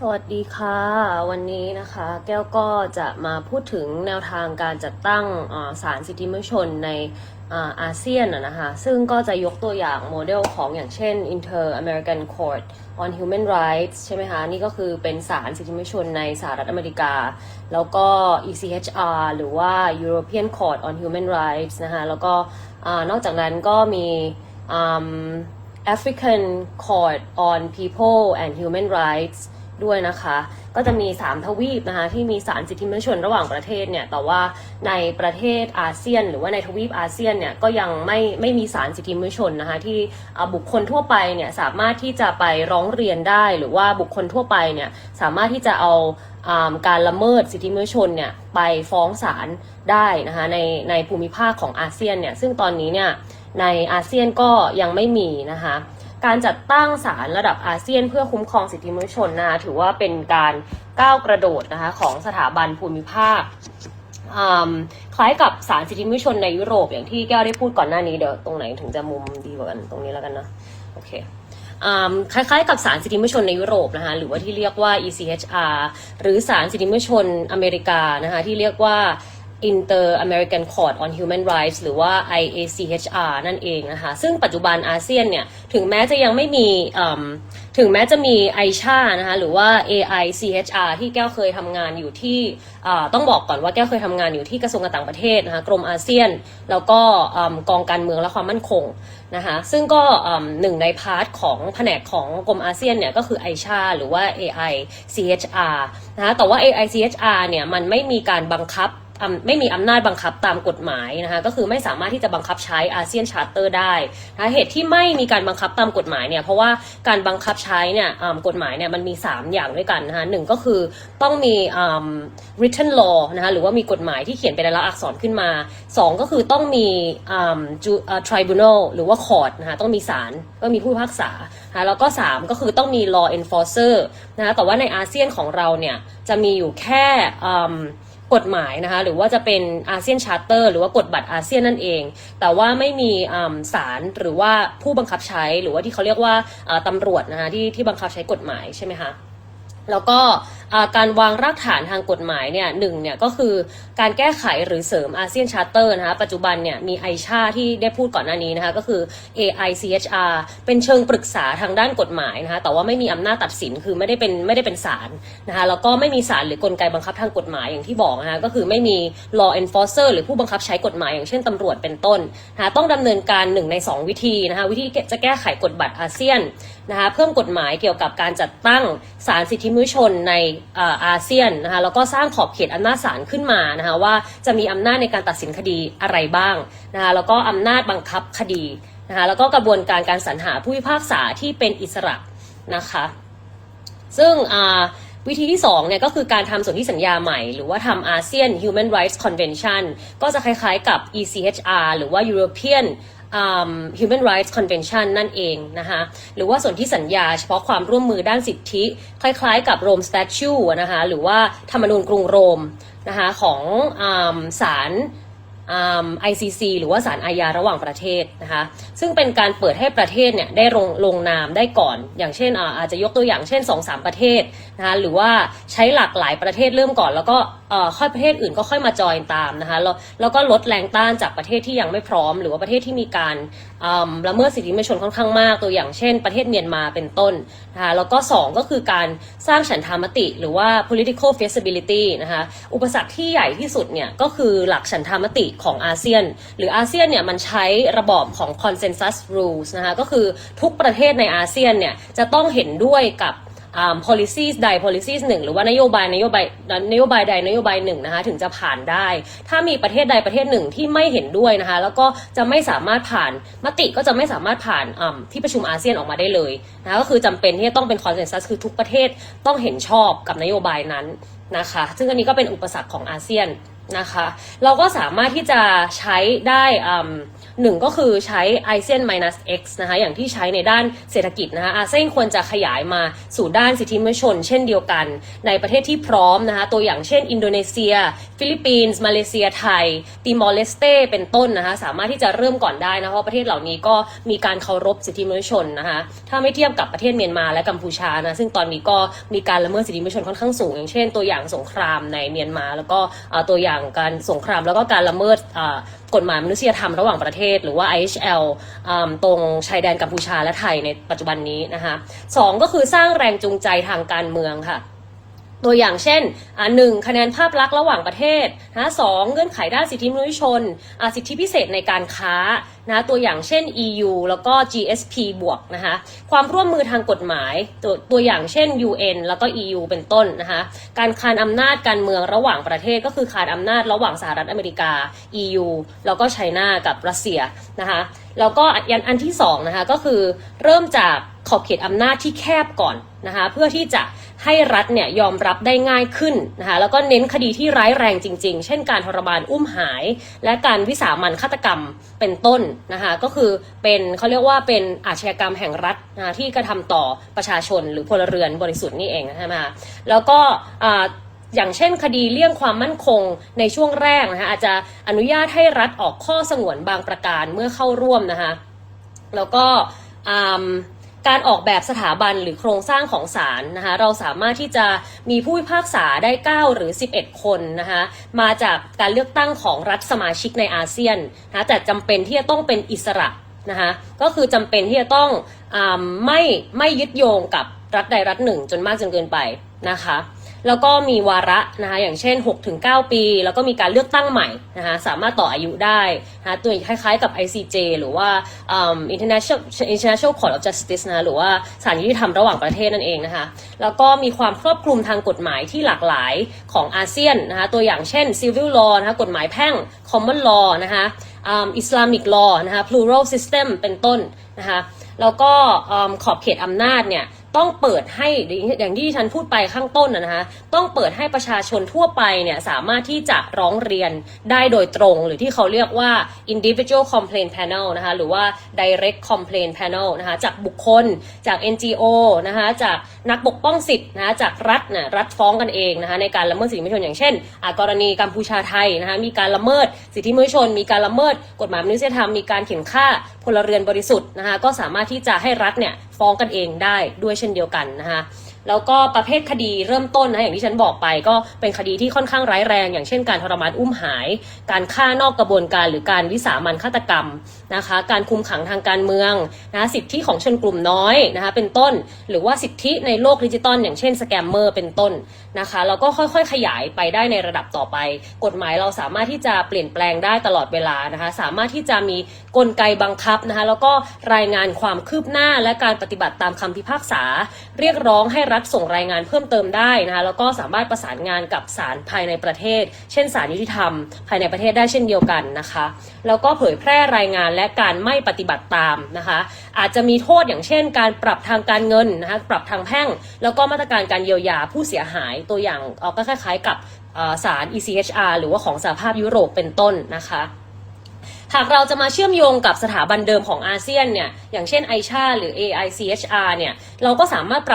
สวัสดีค่ะ วันนี้นะคะแก้วก็จะมาพูดถึงแนวทางการจัดตั้งอ่าศาลสิทธิมนุษยชนในอาเซียนนะคะซึ่งก็จะยกตัวอย่างโมเดลของอย่างเช่น Inter American Court on Human Rights ใช่ไหมคะ นี่ก็คือเป็นศาลสิทธิมนุษยชนในสหรัฐอเมริกา แล้วก็ ECHR หรือว่า European Court on Human Rights นะคะแล้วก็นอกจากนั้นก็มีอืม African Court on People and Human Rights ด้วยนะคะ ก็จะมี 3 ทวีปนะคะที่มีศาลสิทธิมนุษยชนระหว่างประเทศเนี่ยแต่ว่าในประเทศอาเซียน หรือว่าในทวีปอาเซียนเนี่ยก็ยังไม่ไม่มีศาลสิทธิมนุษยชนนะคะที่บุคคลทั่วไปเนี่ยสามารถที่จะไปร้องเรียนได้ หรือว่าบุคคลทั่วไปเนี่ยสามารถที่จะเอาการละเมิดสิทธิมนุษยชนเนี่ยไปฟ้องศาลได้นะคะในในภูมิภาคของอาเซียนเนี่ยซึ่งตอนนี้เนี่ยในอาเซียนก็ยังไม่มีนะคะ การจัดตั้งศาลระดับอาเซียน เพื่อคุ้มครองสิทธิมนุษยชนนะคะถือว่าเป็นการก้าวกระโดดนะคะของสถาบันภูมิภาคคล้ายกับศาลสิทธิมนุษยชนในยุโรปอย่างที่แก้วได้พูดก่อนหน้านี้เดี๋ยวตรงไหนถึงจะมุมดีกว่ากันตรงนี้แล้วกันนะโอเคคล้ายๆกับศาลสิทธิมนุษยชนในยุโรปนะคะหรือว่าที่เรียกว่า ECHR หรือศาลสิทธิมนุษยชนอเมริกานะคะที่เรียกว่า Inter American Court on Human Rights หรือว่า IACHR นั่นเองนะคะ ซึ่งปัจจุบันอาเซียนเนี่ย ถึงแม้จะยังไม่มีถึงแม้จะมี ICHA นะคะ หรือว่า AICHR ที่แก้วเคยทำงานอยู่ที่ต้องบอกก่อนว่าแก้วเคยทำงานอยู่ที่กระทรวงการต่างประเทศนะคะ กรมอาเซียน แล้วก็กองการเมืองและความมั่นคงนะคะ ซึ่งก็หนึ่งในพาร์ทของแผนกของกรมอาเซียนเนี่ยก็คือ ICHA หรือว่า AICHR นะคะ แต่ว่า AICHR เนี่ยมันไม่มีการบังคับ ไม่มีอำนาจบังคับตามกฎหมายนะคะก็คือไม่สามารถที่จะบังคับใช้อาเซียนชาร์เตอร์ได้นะเหตุที่ไม่มีการบังคับตามกฎหมายเนี่ยเพราะว่าการบังคับใช้เนี่ยกฎหมายเนี่ยมันมี 3 อย่างด้วยกันนะคะหนึ่งก็คือต้องมี written law นะคะหรือว่ามีกฎหมายที่เขียนเป็นลายลักษณ์อักษรขึ้นมา 2 ก็คือต้องมี tribunal หรือว่า court นะคะต้องมีศาลก็มีผู้พิพากษาะแล้วก็ 3 ก็คือต้องมี law enforcer นะคะแต่ว่าในอาเซียนของเราเนี่ยจะมีอยู่แค่ กฎหมายนะคะหรือว่าจะเป็นอาเซียนชาร์เตอร์หรือว่ากฎบัตรอาเซียนนั่นเอง แต่ว่าไม่มีอ่าศาลหรือว่าผู้บังคับใช้หรือว่าที่เขาเรียกว่าตำรวจนะคะที่ที่บังคับใช้กฎหมายใช่ไหมคะแล้วก็ การวางรากฐานทางกฎหมายเนี่ยหนึ่งเนี่ยก็คือการแก้ไขหรือเสริมอาเซียนชาร์เตอร์นะคะปัจจุบันเนี่ยมีไอชาที่ได้พูดก่อนหน้านี้นะคะก็คือ AICHR เป็นเชิงปรึกษาทางด้านกฎหมายนะคะแต่ว่าไม่มีอำนาจตัดสินคือไม่ได้เป็นไม่ได้เป็นศาลนะคะแล้วก็ไม่มีศาลหรือกลไกบังคับทางกฎหมายอย่างที่บอกนะคะก็คือไม่มี law enforcer หรือผู้บังคับใช้กฎหมายอย่างเช่นตำรวจเป็นต้นนะคะต้องดำเนินการหนึ่งใน 2 วิธีนะคะวิธีจะแก้ไขกฎบัตรอาเซียนนะคะเพิ่มกฎหมายเกี่ยวกับการจัดตั้งศาลสิทธิมนุษยชนในอาเซียนนะคะแล้วก็สร้างขอบเขตอำนาจศาลขึ้นมานะคะว่าจะมีอำนาจในการตัดสินคดีอะไรบ้างนะคะแล้วก็อำนาจบังคับคดีนะคะแล้วก็กระบวนการการสรรหาผู้พิพากษาที่เป็นอิสระนะคะซึ่งวิธีที่2เนี่ยก็คือการทำสนธิสัญญาใหม่ หรือว่าทำอาเซียน Human Rights Convention ก็จะคล้ายๆกับ ECHR หรือว่า European Human Rights Convention นั่นเองนะคะหรือว่าส่วนที่สัญญาเฉพาะความร่วมมือด้านสิทธิ คล้ายๆ กับ Rome Statute นะคะหรือว่าธรรมนูญกรุงโรมนะคะของอศาล ICC หรือว่าศาลอาญาระหว่างประเทศนะคะซึ่งเป็นการเปิดให้ประเทศเนี่ยได้ลงลงนามได้ก่อน อย่างเช่นอาอาจจะยกตัวอย่างเช่น 2-3 ประเทศนะคะหรือว่าใช้หลากหลายประเทศเริ่มก่อน แล้วก็อ่อค่อยประเทศอื่นก็ค่อยมาจอยตามนะคะแล้วแล้วก็ลดแรงต้านจากประเทศที่ยังไม่พร้อม หรือว่าประเทศที่มีการอืมละเมิดสิทธิมนุษยชนค่อนข้างมาก ตัวอย่างเช่น ประเทศเมียนมาเป็นต้นนะคะแล้วก็สองก็คือการสร้างฉันทามติ หรือว่า political feasibility นะคะอุปสรรคที่ใหญ่ที่สุดเนี่ยก็คือหลักฉันทามติของอาเซียน หรืออาเซียนเนี่ยมันใช้ระบอบของ consensus rules นะคะก็คือทุกประเทศในอาเซียนเนี่ยจะต้องเห็นด้วยกับอ่า policies ใด policies หนึ่งหรือว่านโยบายนโยบายนโยบายใดนโยบายหนึ่งนะคะถึงจะผ่านได้ ถ้ามีประเทศใดประเทศหนึ่งที่ไม่เห็นด้วยนะคะแล้วก็จะไม่สามารถผ่านมติก็จะไม่สามารถผ่านที่ประชุมอาเซียนออกมาได้เลยนะคะก็คือจำเป็นที่จะต้องเป็น consensus คือทุกประเทศต้องเห็นชอบกับนโยบายนั้นนะคะซึ่งอันนี้ก็เป็นอุปสรรคของอาเซียน นะคะ เราก็สามารถที่จะใช้ได้ หนึ่งก็คือใช้ ASEAN minus X นะคะอย่างที่ใช้ในด้านเศรษฐกิจนะคะอาเซียนควรจะขยายมาสู่ด้านสิทธิมนุษยชน เช่นเดียวกัน ในประเทศที่พร้อมนะคะตัวอย่างเช่น อินโดนีเซีย ฟิลิปปินส์มาเลเซียไทย ติมอร์เลสเตเป็นต้นนะคะสามารถที่จะเริ่มก่อนได้นะเพราะประเทศเหล่านี้ก็มีการเคารพสิทธิมนุษยชนนะคะถ้าไม่เทียบกับประเทศเมียนมาและกัมพูชานะซึ่งตอนนี้ก็มีการละเมิดสิทธิมนุษยชนค่อนข้างสูง อย่างเช่น ตัวอย่างสงครามในเมียนมา แล้วก็ตัวอย่างการสงครามแล้วก็การละเมิดกฎหมายมนุษยธรรมระหว่างประเทศ หรือว่า IHL ตรงชายแดนกัมพูชาและไทยในปัจจุบันนี้นะคะสองก็คือสร้างแรงจูงใจทางการเมืองค่ะ ตัวอย่างเช่นอ่าหนึ่งคะแนนภาพลักษณ์ระหว่างประเทศนะสองเงื่อนไขด้านสิทธิมนุษยชนอ่าสิทธิพิเศษในการค้านะตัวอย่างเช่น EU แล้วก็ GSP บวกนะคะความร่วมมือทางกฎหมายตัวตัวอย่างเช่น UN แล้วก็ EU เป็นต้นนะคะการคานอำนาจการเมืองระหว่างประเทศก็คือคานอำนาจระหว่างสหรัฐอเมริกา EU แล้วก็ไชน่ากับรัสเซียนะคะแล้วก็อันอันที่สองนะคะก็คือเริ่มจากขอบเขตอำนาจที่แคบก่อน นะคะเพื่อที่จะให้รัฐเนี่ยยอมรับได้ง่ายขึ้นนะคะแล้วก็เน้นคดีที่ร้ายแรงจริง ๆ เช่นการทรมานอุ้มหาย และการวิสามันฆาตกรรมเป็นต้นนะคะก็คือเป็นเขาเรียกว่าเป็นอาชญากรรมแห่งรัฐนะะที่กระทำต่อประชาชนหรือพลเรือนบริสุทธิ์นี่เองใช่ไหมคะแล้วก็อย่างเช่นคดีเลี่ยงความมั่นคงในช่วงแรกนะคะอาจจะอนุญาตให้รัฐออกข้อสงวนบางประการเมื่อเข้าร่วมนะคะแล้วก็อ่า การออกแบบสถาบันหรือโครงสร้างของศาลนะคะเราสามารถที่จะมีผู้พิพากษาได้ 9 หรือ 11 คนนะคะมาจากการเลือกตั้งของรัฐสมาชิกในอาเซียนนะแต่จำเป็นที่จะต้องเป็นอิสระนะคะก็คือจำเป็นที่จะต้องอไม่ไม่ยึดโยงกับรัฐใดรัฐหนึ่งจนมากจนเกินไปนะคะ แล้วก็มีวาระนะคะอย่างเช่น 6-9 ปี แล้วก็มีการเลือกตั้งใหม่นะคะสามารถต่ออายุได้นะคะตัวคล้ายๆกับ ICJ หรือว่าอืม International International Court of Justice นะะหรือว่าศาลยุติธรรมระหว่างประเทศนั่นเองนะคะแล้วก็มีความครอบคลุมทางกฎหมายที่หลากหลายของอาเซียนนะคะตัวอย่างเช่น Civil Law นะคะกฎหมายแพ่ง Common Law นะคะอิสลามิก Law นะคะ Plural System เป็นต้นนะคะแล้วก็ขอบเขตอำนาจเนี่ย ต้องเปิดให้อย่างที่ฉันพูดไปข้างต้นนะคะต้องเปิดให้ประชาชนทั่วไปเนี่ยสามารถที่จะร้องเรียนได้โดยตรง หรือที่เขาเรียกว่า individual complaint panel นะคะหรือว่า direct complaint panel นะคะจากบุคคลจาก NGO นะคะจากนักปกป้องสิทธิ์นะคะจากรัฐนะรัฐฟ้องกันเองนะคะในการละเมิดสิทธิมนุษยชนอย่างเช่นกรณีกัมพูชาไทยนะคะมีการละเมิดสิทธิมนุษยชน มีการละเมิดกฎหมายมนุษยธรรมมีการเขียนฆ่า พลเรือนบริสุทธิ์นะคะก็สามารถที่จะให้รัฐเนี่ยฟ้องกันเองได้ด้วยเช่นเดียวกันนะคะ แล้วก็ประเภทคดีเริ่มต้นนะอย่างที่ฉันบอกไปก็เป็นคดีที่ค่อนข้างร้ายแรง อย่างเช่นการทรมานอุ้มหาย การฆ่านอกกระบวนการหรือการวิสามันฆาตกรรมนะคะ การคุมขังทางการเมืองนะสิทธิของชนกลุ่มน้อยนะคะเป็นต้น หรือว่าสิทธิในโลกดิจิตอลอย่างเช่นสแกมเมอร์เป็นต้นนะคะแล้วก็ค่อยๆ ขยายไปได้ในระดับต่อไป กฎหมายเราสามารถที่จะเปลี่ยนแปลงได้ตลอดเวลานะคะสามารถที่จะมีกลไกบังคับนะคะแล้วก็รายงานความคืบหน้าและการปฏิบัติตามคำพิพากษา เรียกร้องให้รััฐส่งรายงานเพิ่มเติมได้นะคะแล้วก็สามารถประสานงานกับศาลภายในประเทศ เช่นศาลยุติธรรม ภายในประเทศได้เช่นเดียวกันนะคะ แล้วก็เผยแพร่รายงานและการไม่ปฏิบัติตามนะคะ อาจจะมีโทษอย่างเช่น การปรับทางการเงินนะคะปรับทางแพ่ง แล้วก็มาตรการการเยียวยาผู้เสียหายตัวอย่างก็คล้ายๆกับศาล ECHR หรือว่าของสหภาพยุโรปเป็นต้นนะคะหากเราจะมาเชื่อมโยงกับสถาบันเดิมของอาเซียนเนี่ย อย่างเช่นไอชาหรือ AICHR เนี่ย เราก็สามารถปรับ